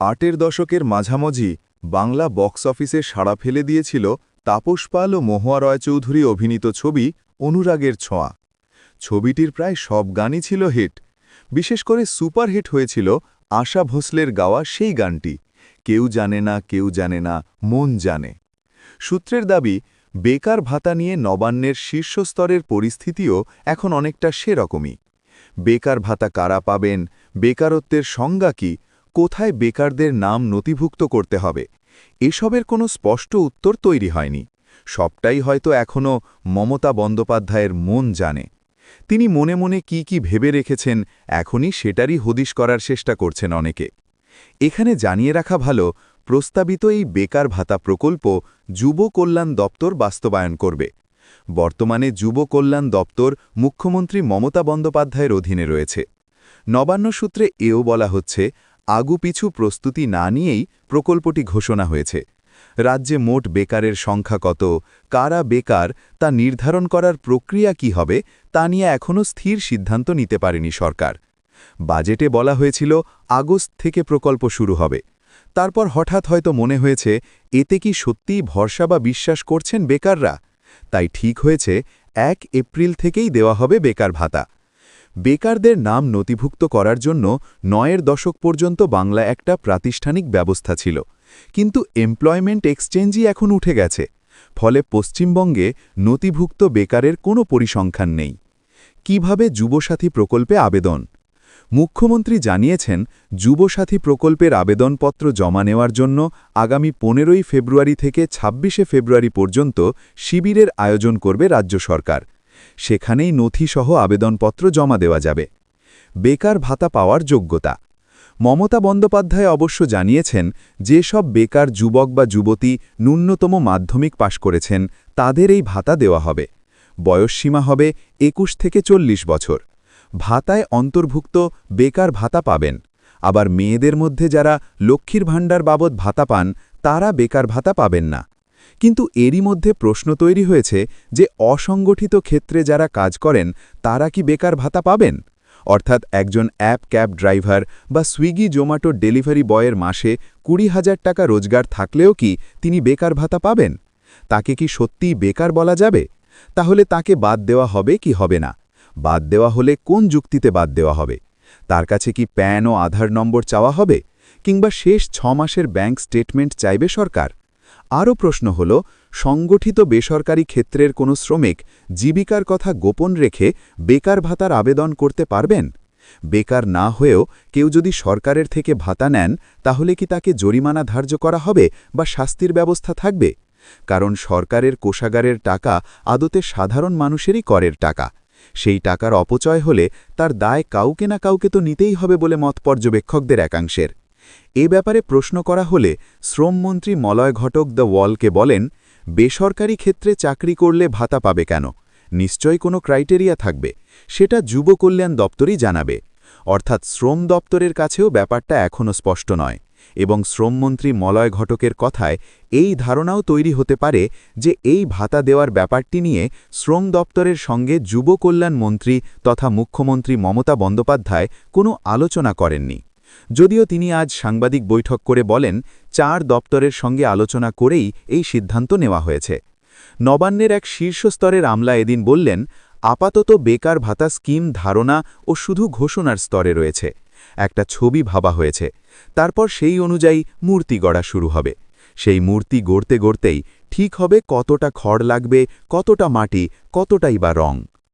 আটের দশকের মাঝামাঝি বাংলা বক্স অফিসে সাড়া ফেলে দিয়েছিল তাপস পাল ও মহুয়া রয়চৌধুরী অভিনীত ছবি অনুরাগের ছোঁয়া। ছবিটির প্রায় সব গানই ছিল হিট। বিশেষ করে সুপারহিট হয়েছিল আশা ভোসলের গাওয়া সেই গানটি। কেউ জানে না, কেউ জানে না, মন জানে। সূত্রের দাবি, বেকার ভাতা নিয়ে নবান্নের শীর্ষস্তরের পরিস্থিতিও এখন অনেকটা সেরকমই। বেকার ভাতা কারা পাবেন? বেকারত্বের সংজ্ঞা কি? কোথায় বেকারদের নাম নথিভুক্ত করতে হবে? এসবের কোনো স্পষ্ট উত্তর তৈরি হয়নি। সবটাই হয়তো এখনও মমতা বন্দ্যোপাধ্যায়ের মন জানে। তিনি মনে মনে কি কি ভেবে রেখেছেন, এখনই সেটারই হদিশ করার চেষ্টা করছেন অনেকে। এখানে জানিয়ে রাখা ভালো, প্রস্তাবিত এই বেকার ভাতা প্রকল্প যুব কল্যাণ দপ্তর বাস্তবায়ন করবে। বর্তমানে যুব কল্যাণ দপ্তর মুখ্যমন্ত্রী মমতা বন্দ্যোপাধ্যায়ের অধীনে রয়েছে। নবান্ন সূত্রে এও বলা হচ্ছে আগুপিছু প্রস্তুতি না নিয়েই প্রকল্পটি ঘোষণা হয়েছে। রাজ্যে মোট বেকারের সংখ্যা কত, কারা বেকার, তা নির্ধারণ করার প্রক্রিয়া কি হবে, তা নিয়ে এখনও স্থির সিদ্ধান্ত নিতে পারেনি সরকার। বাজেটে বলা হয়েছিল, আগস্ট থেকে প্রকল্প শুরু হবে। তারপর হঠাৎ হয়তো মনে হয়েছে, এতে কি সত্যিই ভরসা বা বিশ্বাস করছেন বেকাররা? তাই ঠিক হয়েছে, এক এপ্রিল থেকেই দেওয়া হবে বেকার ভাতা। বেকারদের নাম নথিভুক্ত করার জন্য নয়ের দশক পর্যন্ত বাংলা একটা প্রাতিষ্ঠানিক ব্যবস্থা ছিল। কিন্তু এমপ্লয়মেন্ট এক্সচেঞ্জই এখন উঠে গেছে। ফলে পশ্চিমবঙ্গে নথিভুক্ত বেকারের কোনো পরিসংখ্যান নেই। কীভাবে যুবসাথী প্রকল্পে আবেদন? মুখ্যমন্ত্রী জানিয়েছেন, যুবসাথী প্রকল্পের আবেদনপত্র জমা নেওয়ার জন্য আগামী পনেরোই ফেব্রুয়ারি থেকে ২৬শে ফেব্রুয়ারি পর্যন্ত শিবিরের আয়োজন করবে রাজ্য সরকার। সেখানেই নথিসহ আবেদনপত্র জমা দেওয়া যাবে। বেকার ভাতা পাওয়ার যোগ্যতা। মমতা বন্দ্যোপাধ্যায় অবশ্য জানিয়েছেন, যেসব বেকার যুবক বা যুবতী ন্যূনতম মাধ্যমিক পাশ করেছেন, তাদের এই ভাতা দেওয়া হবে। বয়সসীমা হবে একুশ থেকে চল্লিশ বছর। ভাতায় অন্তর্ভুক্ত বেকার ভাতা পাবেন। আবার মেয়েদের মধ্যে যারা লক্ষ্মীর ভাণ্ডার বাবদ ভাতা পান, তারা বেকার ভাতা পাবেন না। কিন্তু এরই মধ্যে প্রশ্ন তৈরি হয়েছে যে অসংগঠিত ক্ষেত্রে যারা কাজ করেন, তারা কি বেকার ভাতা পাবেন? অর্থাৎ একজন অ্যাপ ক্যাব ড্রাইভার বা সুইগি জোম্যাটো ডেলিভারি বয়ের মাসে কুড়ি হাজার টাকা রোজগার থাকলেও কি তিনি বেকার ভাতা পাবেন? তাকে কি সত্যিই বেকার বলা যাবে? তাহলে তাকে বাদ দেওয়া হবে কি হবে না? বাদ দেওয়া হলে কোন যুক্তিতে বাদ দেওয়া হবে? তার কাছে কি প্যান ও আধার নম্বর চাওয়া হবে? কিংবা শেষ ছ মাসের ব্যাংক স্টেটমেন্ট চাইবে সরকার? আরও প্রশ্ন হল, সংগঠিত বেসরকারি ক্ষেত্রের কোনো শ্রমিক জীবিকার কথা গোপন রেখে বেকার ভাতার আবেদন করতে পারবেন? বেকার না হয়েও কেউ যদি সরকারের থেকে ভাতা নেন, তাহলে কি তাকে জরিমানা ধার্য করা হবে বা শাস্তির ব্যবস্থা থাকবে? কারণ সরকারের কোষাগারের টাকা আদতে সাধারণ মানুষেরই করের টাকা। সেই টাকার অপচয় হলে তার দায় কাউকে না কাউকে তো নিতেই হবে বলে মত পর্যবেক্ষকদের একাংশের। এ ব্যাপারে প্রশ্ন করা হলে শ্রমমন্ত্রী মলয় ঘটক দ্য ওয়ালকে বলেন, বেসরকারি ক্ষেত্রে চাকরি করলে ভাতা পাবে কেন? নিশ্চয় কোনো ক্রাইটেরিয়া থাকবে। সেটা যুব কল্যাণ দপ্তরই জানাবে। অর্থাৎ শ্রম দপ্তরের কাছেও ব্যাপারটা এখনও স্পষ্ট নয়। এবং শ্রমমন্ত্রী মলয় ঘটকের কথায় এই ধারণাও তৈরি হতে পারে যে এই ভাতা দেওয়ার ব্যাপারটি নিয়ে শ্রম দপ্তরের সঙ্গে যুব কল্যাণ মন্ত্রী তথা মুখ্যমন্ত্রী মমতা বন্দ্যোপাধ্যায় কোনো আলোচনা করেননি। যদিও তিনি আজ সাংবাদিক বৈঠক করে বলেন, চার দপ্তরের সঙ্গে আলোচনা করেই এই সিদ্ধান্ত নেওয়া হয়েছে। নবান্নের এক শীর্ষস্তরের আমলা এদিন বললেন, আপাতত বেকার ভাতা স্কিম ধারণা ও শুধু ঘোষণার স্তরে রয়েছে। একটা ছবি ভাবা হয়েছে। তারপর সেই অনুযায়ী মূর্তি গড়া শুরু হবে। সেই মূর্তি গড়তে গড়তেই ঠিক হবে কতটা খড় লাগবে, কতটা মাটি, কতটাই বা রং।